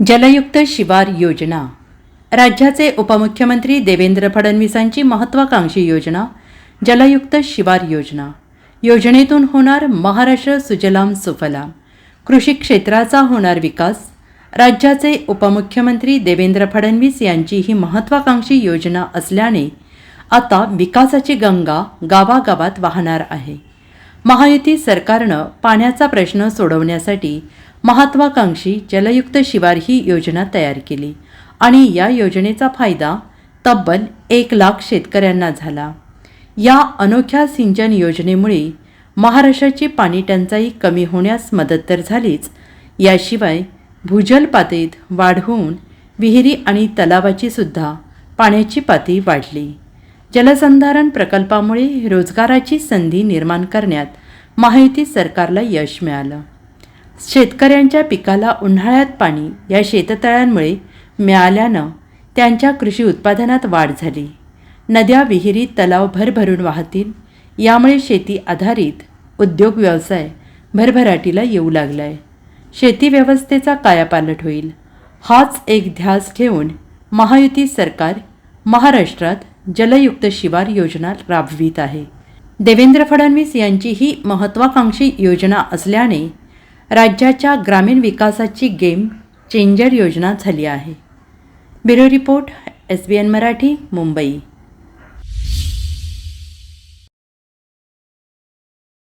जलयुक्त शिवार योजना. राज्याचे उपमुख्यमंत्री देवेंद्र फडणवीसांची महत्त्वाकांक्षी योजना जलयुक्त शिवार योजना. योजनेतून होणार महाराष्ट्र सुजलाम सुफलाम कृषी क्षेत्राचा होणार विकास. राज्याचे उपमुख्यमंत्री देवेंद्र फडणवीस यांची ही महत्त्वाकांक्षी योजना असल्याने आता विकासाची गंगा गावागावात वाहणार आहे. महायुती सरकारनं पाण्याचा प्रश्न सोडवण्यासाठी महत्त्वाकांक्षी जलयुक्त शिवार ही योजना तयार केली. आणि या योजनेचा फायदा तब्बल एक लाख शेतकऱ्यांना झाला. या अनोख्या सिंचन योजनेमुळे महाराष्ट्राची पाणी टंचाई कमी होण्यास मदत तर झालीच. याशिवाय भूजल पातळीत वाढ होऊन विहिरी आणि तलावाची सुद्धा पाण्याची पातळी वाढली. जलसंधारण प्रकल्पामुळे रोजगाराची संधी निर्माण करण्यात महायुती सरकारला यश मिळालं. शेतकऱ्यांच्या पिकाला उन्हाळ्यात पाणी या शेततळ्यांमुळे मिळाल्यानं त्यांच्या कृषी उत्पादनात वाढ झाली. नद्या विहिरी तलाव भरभरून वाहतील. यामुळे शेती आधारित उद्योग व्यवसाय भरभराटीला येऊ लागलाय. शेती व्यवस्थेचा कायापालट होईल. हाच एक ध्यास घेऊन महायुती सरकार महाराष्ट्रात जलयुक्त शिवार योजना राबवित आहे. देवेंद्र फडणवीस यांची ही महत्त्वाकांक्षी योजना असल्याने राज्याच्या ग्रामीण विकासाची गेम चेंजर योजना झाली आहे. Bureau report S B N Marathi Mumbai.